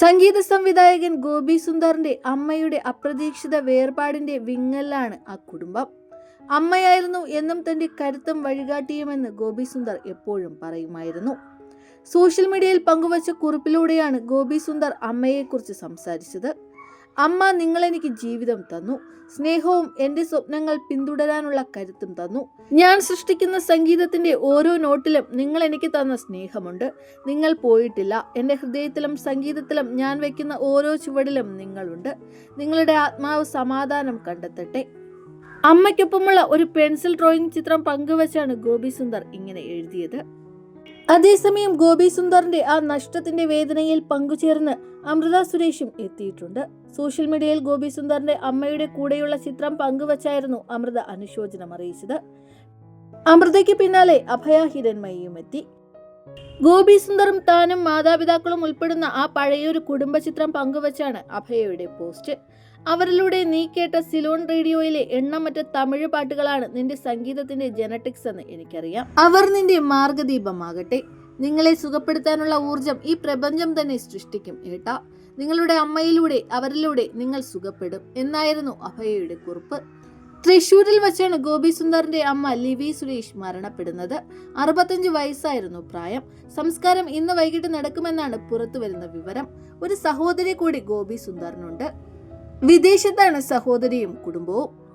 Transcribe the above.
സംഗീത സംവിധായകൻ ഗോപി സുന്ദറിന്റെ അമ്മയുടെ അപ്രതീക്ഷിത വേർപാടിന്റെ വിങ്ങലാണ് ആ കുടുംബം. അമ്മയായിരുന്നു എന്നും തന്റെ കരുത്തും വഴികാട്ടിയുമെന്ന് ഗോപി സുന്ദർ എപ്പോഴും പറയുമായിരുന്നു. സോഷ്യൽ മീഡിയയിൽ പങ്കുവച്ച കുറിപ്പിലൂടെയാണ് ഗോപി സുന്ദർ അമ്മയെക്കുറിച്ച് സംസാരിച്ചത്. അമ്മ നിങ്ങളെനിക്ക് ജീവിതം തന്നു. സ്നേഹവും എന്റെ സ്വപ്നങ്ങൾ പിന്തുടരാനുള്ള കരുത്തും തന്നു. ഞാൻ സൃഷ്ടിക്കുന്ന സംഗീതത്തിന്റെ ഓരോ നോട്ടിലും നിങ്ങൾ എനിക്ക് തന്ന സ്നേഹമുണ്ട്. നിങ്ങൾ പോയിട്ടില്ല. എന്റെ ഹൃദയത്തിലും സംഗീതത്തിലും ഞാൻ വെക്കുന്ന ഓരോ ചുവടിലും നിങ്ങളുണ്ട്. നിങ്ങളുടെ ആത്മാവ് സമാധാനം കണ്ടെത്തട്ടെ. അമ്മയ്ക്കൊപ്പമുള്ള ഒരു പെൻസിൽ ഡ്രോയിങ് ചിത്രം പങ്കുവച്ചാണ് ഗോപി സുന്ദർ ഇങ്ങനെ എഴുതിയത്. അതേസമയം ഗോപി സുന്ദറിന്റെ ആ നഷ്ടത്തിന്റെ വേദനയിൽ പങ്കുചേർന്ന് അമൃത സുരേഷും എത്തിയിട്ടുണ്ട്. സോഷ്യൽ മീഡിയയിൽ ഗോപി സുന്ദറിന്റെ അമ്മയുടെ കൂടെയുള്ള ചിത്രം പങ്കുവച്ചായിരുന്നു അമൃത അനുശോചനം അറിയിച്ചത്. അമൃതയ്ക്ക് പിന്നാലെ അഭയ എത്തി. ഗോപി സുന്ദറും താനും മാതാപിതാക്കളും ഉൾപ്പെടുന്ന ആ പഴയൊരു കുടുംബ ചിത്രം പങ്കുവച്ചാണ് അഭയയുടെ പോസ്റ്റ്. അവരിലൂടെ നീ കേട്ട സിലോൺ റേഡിയോയിലെ എണ്ണമറ്റ തമിഴ് പാട്ടുകളാണ് നിന്റെ സംഗീതത്തിന്റെ ജനറ്റിക്സ് എന്ന് എനിക്കറിയാം. അവർ നിന്റെ മാർഗദീപമാകട്ടെ. നിങ്ങളെ സുഖപ്പെടുത്താനുള്ള ഊർജം ഈ പ്രപഞ്ചം തന്നെ സൃഷ്ടിക്കും ഏട്ടാ. നിങ്ങളുടെ അമ്മയിലൂടെ അവരിലൂടെ നിങ്ങൾ സുഖപ്പെടും എന്നായിരുന്നു അഭയയുടെ കുറിപ്പ്. തൃശൂരിൽ വെച്ചാണ് ഗോപി സുന്ദറിന്റെ അമ്മ ലിവി സുരേഷ് മരണപ്പെടുന്നത്. അറുപത്തഞ്ച് വയസ്സായിരുന്നു പ്രായം. സംസ്കാരം ഇന്ന് വൈകിട്ട് നടക്കുമെന്നാണ് പുറത്തു വരുന്ന വിവരം. ഒരു സഹോദരി കൂടി ഗോപി സുന്ദറിനുണ്ട്. വിദേശത്താണ് സഹോദരിയും കുടുംബവും.